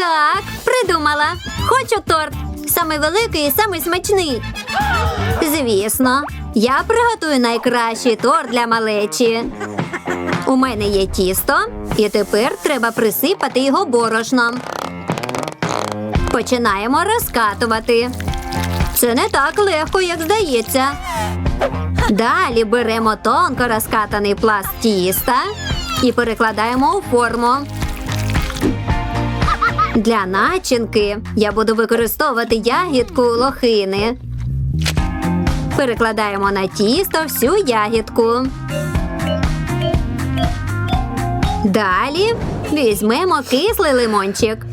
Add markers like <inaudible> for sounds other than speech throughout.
Так, придумала. Хочу торт. Самий великий і самий смачний. Звісно, я приготую найкращий торт для малечі. У мене є тісто, і тепер треба присипати його борошном. Починаємо розкатувати. Це не так легко, як здається. Далі беремо тонко розкатаний пласт тіста і перекладаємо у форму. Для начинки я буду використовувати ягідку лохини. Перекладаємо на тісто всю ягідку. Далі візьмемо кислий лимончик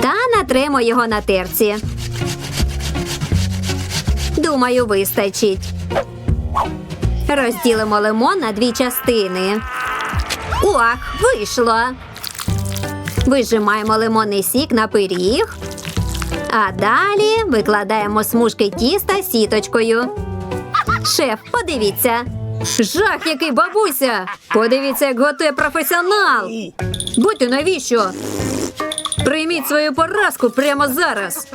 та натремо його на терці. Думаю, вистачить. Розділимо лимон на дві частини. Ох, вийшло. Вижимаємо лимонний сік на пиріг. А далі викладаємо смужки тіста сіточкою. Шеф, подивіться. Жах, який бабуся! Подивіться, як готує професіонал. Будьте навіщо? Прийміть свою поразку прямо зараз.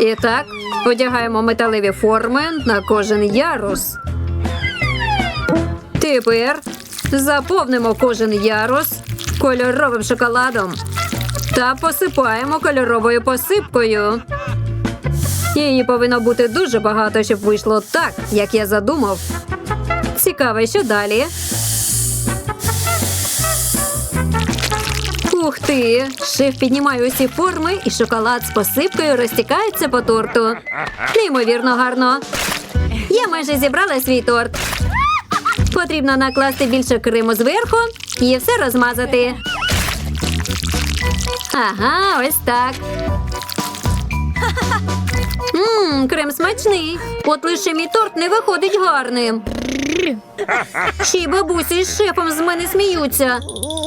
І так, одягаємо металеві форми на кожен ярус. Тепер заповнимо кожен ярус кольоровим шоколадом та посипаємо кольоровою посипкою. Її повинно бути дуже багато, щоб вийшло так, як я задумав. Цікаво, що далі. Ух ти! Шеф піднімає усі форми, і шоколад з посипкою розтікається по торту. Неймовірно гарно. Я майже зібрала свій торт. Потрібно накласти більше криму зверху і все розмазати. Ага, ось так. Мм, крем смачний. От лише мій торт не виходить гарним. Ще й бабусі з шефом з мене сміються.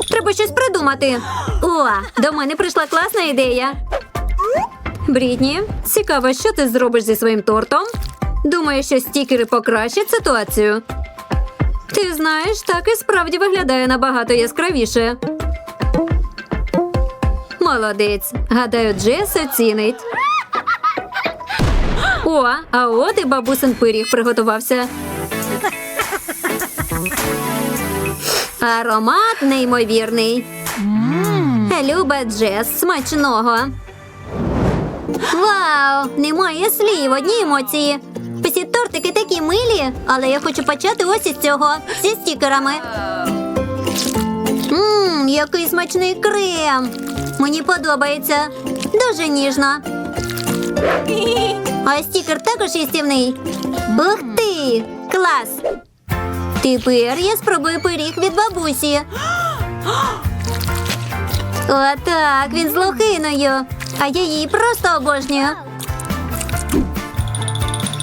Треба щось придумати. О, до мене прийшла класна ідея. Брітні, цікаво, що ти зробиш зі своїм тортом? Думаю, що стікери покращать ситуацію. Ти знаєш, так і справді виглядає набагато яскравіше. Молодець. Гадаю, Джес оцінить. О, а от і бабусин пиріг приготувався. Аромат неймовірний. Люба Джес, смачного. Вау! Немає слів, одні емоції. Усі тортики такі милі, але я хочу почати ось із цього зі стікерами. Ммм, який смачний крем. Мені подобається. Дуже ніжно. А стікер також їстівний. Ух ти! Клас! Тепер я спробую пиріг від бабусі. Отак, він з лохиною. А я її просто обожнюю.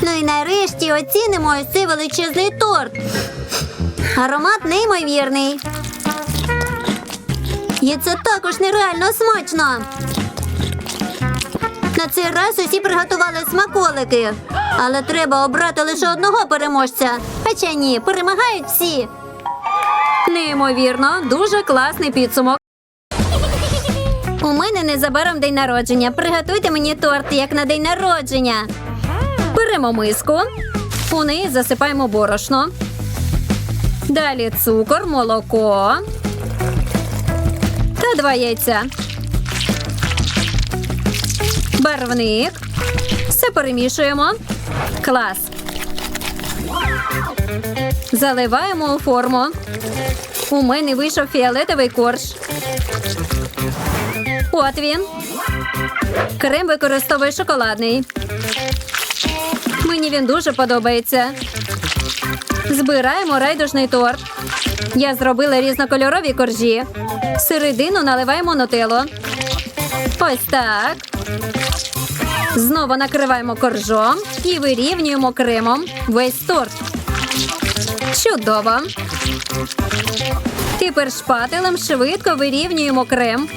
Ну і нарешті оцінимо цей величезний торт. Аромат неймовірний. І це також нереально смачно. На цей раз усі приготували смаколики. Але треба обрати лише одного переможця. Хоча ні, перемагають всі. Неймовірно, дуже класний підсумок. У мене незабаром день народження. Приготуйте мені торт, як на день народження. Беремо миску, у неї засипаємо борошно. Далі цукор, молоко та два яйця. Барвник. Все перемішуємо. Клас. Заливаємо у форму. У мене вийшов фіолетовий корж. От він. Крем використовую шоколадний. Мені він дуже подобається. Збираємо райдужний торт. Я зробила різнокольорові коржі. Середину наливаємо нутеллу. Ось так. Знову накриваємо коржом і вирівнюємо кремом весь торт. Чудово. Тепер шпателем швидко вирівнюємо крем.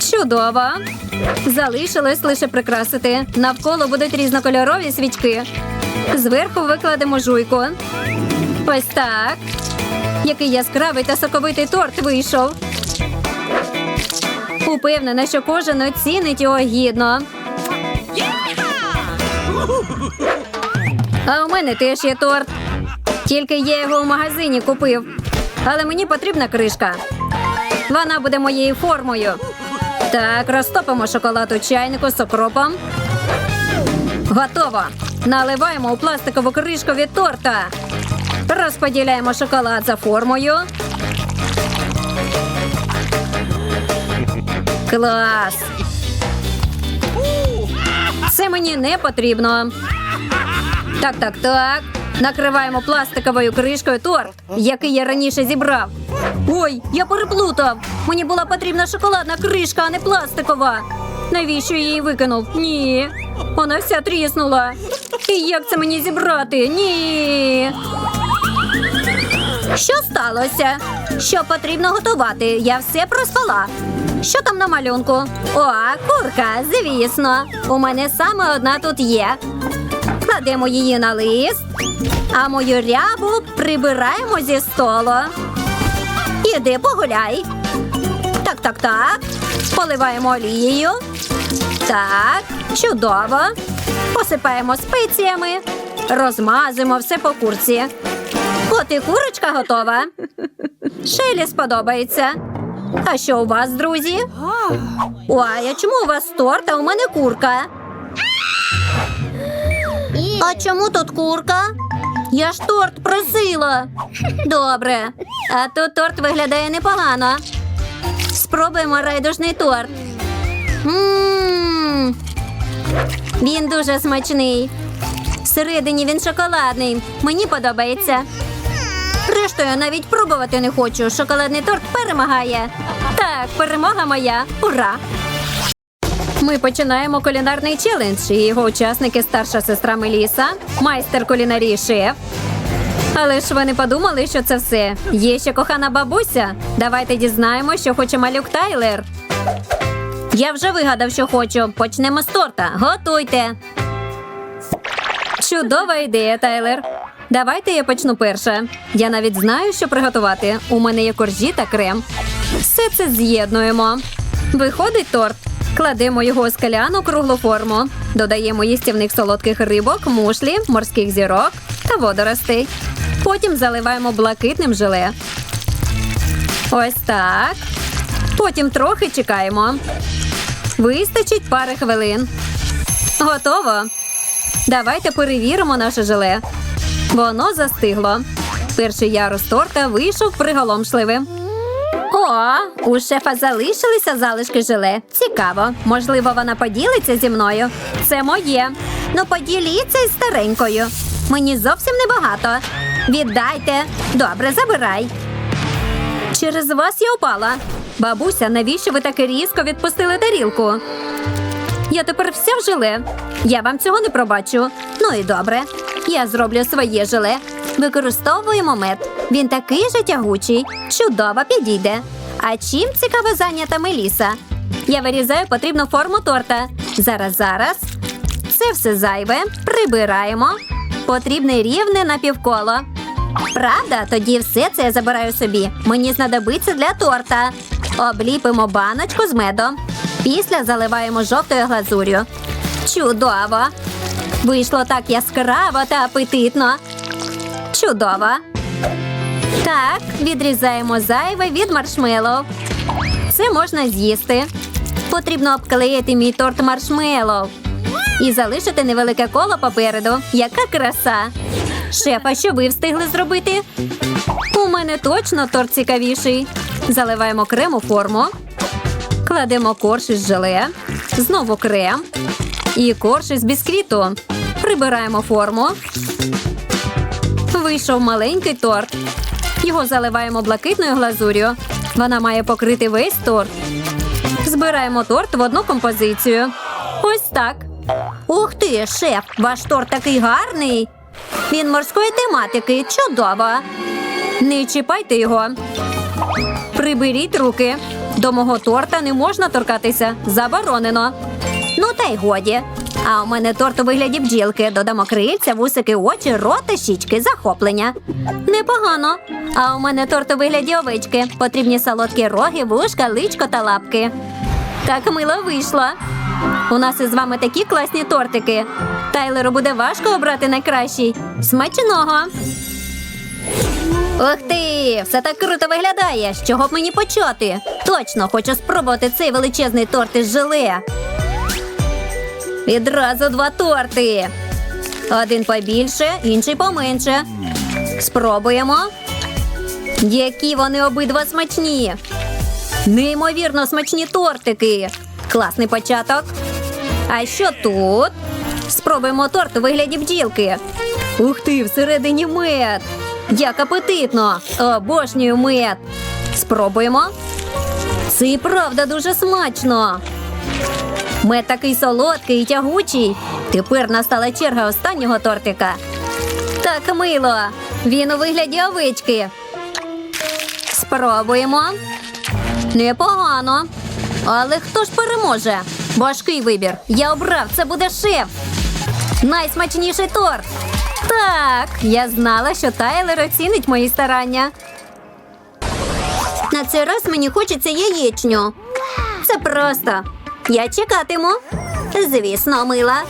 <laughs> Чудово. Залишилось лише прикрасити. Навколо будуть різнокольорові свічки. Зверху викладемо жуйку. Ось так. Який яскравий та соковитий торт вийшов. Упевнена, що кожен оцінить його гідно. А у мене теж є торт. Тільки я його в магазині купив. Але мені потрібна кришка. Вона буде моєю формою. Так, розтопимо шоколад у чайнику з окропом. Готово. Наливаємо у пластикову кришку від торта. Розподіляємо шоколад за формою. Клас. Це мені не потрібно. Так, так, так. Накриваємо пластиковою кришкою торт, який я раніше зібрав. Ой, я переплутав. Мені була потрібна шоколадна кришка, а не пластикова. Навіщо я її викинув? Ні. Вона вся тріснула. І як це мені зібрати? Ні. Що сталося? Що потрібно готувати? Я все проспала. Що там на малюнку? О, курка, звісно. У мене саме одна тут є. Кладемо її на лист, а мою рябу прибираємо зі столу. Іди погуляй. Так, так, так. Поливаємо олією. Так, чудово. Посипаємо спеціями, розмазуємо все по курці. От і курочка готова. Шелі сподобається. А що у вас, друзі? Ой, а чому у вас торт, а у мене курка? А чому тут курка? Я ж торт просила. Добре. А тут торт виглядає непогано. Спробуємо райдужний торт. Мм. Він дуже смачний. Всередині він шоколадний. Мені подобається. Рештою навіть пробувати не хочу. Шоколадний торт перемагає. Так, перемога моя. Ура! Ми починаємо кулінарний челендж. І його учасники старша сестра Меліса, майстер кулінарії шеф. Але ж ви не подумали, що це все. Є ще кохана бабуся. Давайте дізнаємо, що хоче малюк Тайлер. Я вже вигадав, що хочу. Почнемо з торта. Готуйте. Чудова ідея, Тайлер. Давайте я почну перша. Я навіть знаю, що приготувати. У мене є коржі та крем. Все це з'єднуємо. Виходить торт. Кладемо його у скаляну круглу форму. Додаємо їстівних солодких рибок, мушлі, морських зірок та водоростей. Потім заливаємо блакитним желе. Ось так. Потім трохи чекаємо. Вистачить пари хвилин. Готово. Давайте перевіримо наше желе. Воно застигло. Перший ярус торта вийшов приголомшливим. О, у шефа залишилися залишки желе. Цікаво. Можливо, вона поділиться зі мною. Це моє. Ну поділіться із старенькою. Мені зовсім небагато. Віддайте. Добре, забирай. Через вас я упала. Бабуся, навіщо ви таки різко відпустили тарілку? Я тепер вся в желе. Я вам цього не пробачу. Ну і добре. Я зроблю своє желе. Використовуємо мед. Він такий же тягучий. Чудово підійде. А чим цікаво зайнята Меліса? Я вирізаю потрібну форму торта. Зараз, зараз. Це все зайве. Прибираємо. Потрібне рівне напівколо. Правда, тоді все це я забираю собі. Мені знадобиться для торта. Обліпимо баночку з медом. Після заливаємо жовтою глазур'ю. Чудово! Вийшло так яскраво та апетитно. Чудово. Так, відрізаємо зайве від маршмеллоу. Це можна з'їсти. Потрібно обклеїти мій торт маршмеллоу. І залишити невелике коло попереду. Яка краса! Шефа, що ви встигли зробити? У мене точно торт цікавіший. Заливаємо крем у форму. Кладемо корж із желе, знову крем і корж із бісквіту. Прибираємо форму. Вийшов маленький торт. Його заливаємо блакитною глазур'ю. Вона має покрити весь торт. Збираємо торт в одну композицію. Ось так. Ух ти, шеф, ваш торт такий гарний. Він морської тематики. Чудово. Не чіпайте його. Приберіть руки. До мого торта не можна торкатися. Заборонено. Ну та й годі. А у мене торт у вигляді бджілки. Додамо крильця, вусики, очі, рота, щічки, захоплення. Непогано. А у мене торт у вигляді овечки. Потрібні солодкі роги, вушка, личко та лапки. Так мило вийшло. У нас із вами такі класні тортики. Тайлеру буде важко обрати найкращий. Смачного! Ух ти! Все так круто виглядає. З чого б мені почати? Точно хочу спробувати цей величезний торт із желе. Відразу два торти. Один побільше, інший поменше. Спробуємо. Які вони обидва смачні. Неймовірно смачні тортики. Класний початок. А що тут? Спробуємо торт у вигляді бджілки. Ух ти, всередині мед. Як апетитно! Обожнюю мед. Спробуємо. Це і правда дуже смачно. Мед такий солодкий і тягучий. Тепер настала черга останнього тортика. Так мило. Він у вигляді овечки. Спробуємо. Непогано. Але хто ж переможе? Важкий вибір. Я обрав, це буде шеф. Найсмачніший торт. Так, я знала, що Тайлер оцінить мої старання. На цей раз мені хочеться яєчню. Це просто. Я чекатиму. Звісно, мила.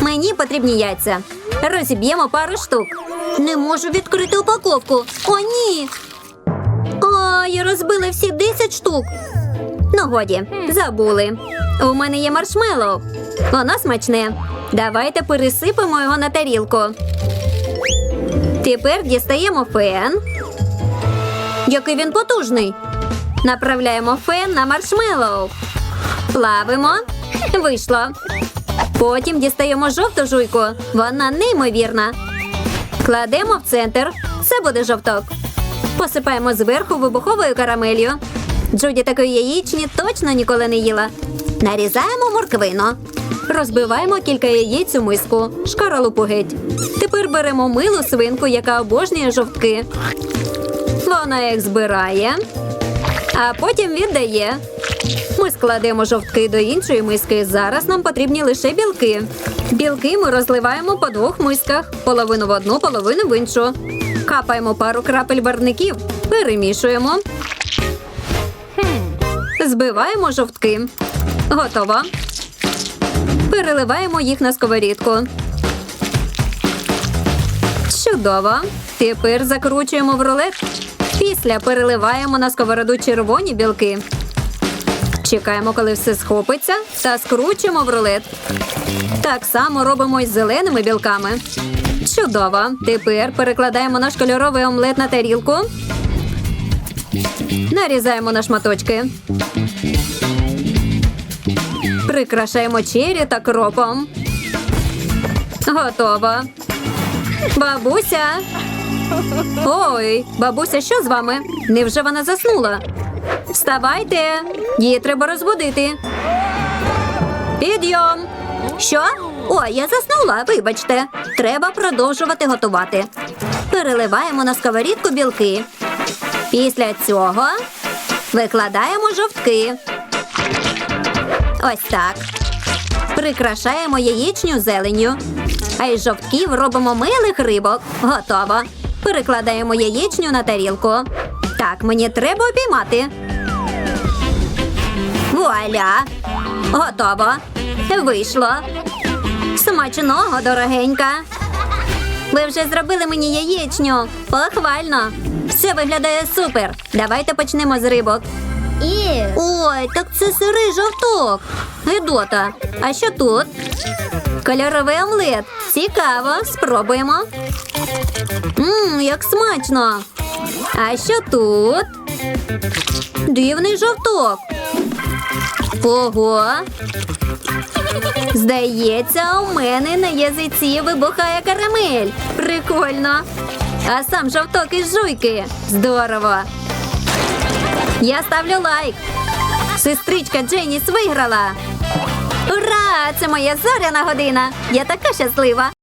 Мені потрібні яйця. Розіб'ємо пару штук. Не можу відкрити упаковку. О, ні. О, я розбила всі 10 штук. Ну, годі, забули. У мене є маршмеллоу. Воно смачне. Давайте пересипемо його на тарілку. Тепер дістаємо фен. Який він потужний. Направляємо фен на маршмеллоу. Плавимо. Вийшло. Потім дістаємо жовту жуйку. Вона неймовірна. Кладемо в центр. Це буде жовток. Посипаємо зверху вибуховою карамелью. Джуді такої яєчні точно ніколи не їла. Нарізаємо морквину. Розбиваємо кілька яєць у миску. Шкаралупу геть. Тепер беремо милу свинку, яка обожнює жовтки. Вона їх збирає, а потім віддає. Ми складемо жовтки до іншої миски. Зараз нам потрібні лише білки. Білки ми розливаємо по двох мисках: половину в одну, половину в іншу. Капаємо пару крапель барвників, перемішуємо. Збиваємо жовтки. Готово. Переливаємо їх на сковорідку. Чудово. Тепер закручуємо в рулет. Після переливаємо на сковороду червоні білки. Чекаємо, коли все схопиться, та скручуємо в рулет. Так само робимо із зеленими білками. Чудово. Тепер перекладаємо наш кольоровий омлет на тарілку. Нарізаємо на шматочки. Прикрашаємо чері та кропом. Готово. Бабуся. Ой, бабуся, що з вами? Невже вона заснула? Вставайте, її треба розбудити. Підйом. Що? О, я заснула, вибачте. Треба продовжувати готувати. Переливаємо на сковорідку білки. Після цього викладаємо жовтки. Ось так. Прикрашаємо яєчню зеленню. А із жовтків робимо милих рибок. Готово. Перекладаємо яєчню на тарілку. Так, мені треба обіймати. Вуаля! Готово. Вийшло. Смачного, дорогенька. Ви вже зробили мені яєчню. Похвально. Все виглядає супер. Давайте почнемо з рибок. Ой, так це сирий жовток. Гедота. А що тут? Кольоровий омлет. Цікаво, спробуємо. Мм, як смачно. А що тут? Дивний жовток. Ого. Здається, у мене на язиці вибухає карамель. Прикольно. А сам жовток із жуйки. Здорово. Я ставлю лайк. Сестричка Дженіс виграла. Ура! Це моя зоряна година. Я така щаслива.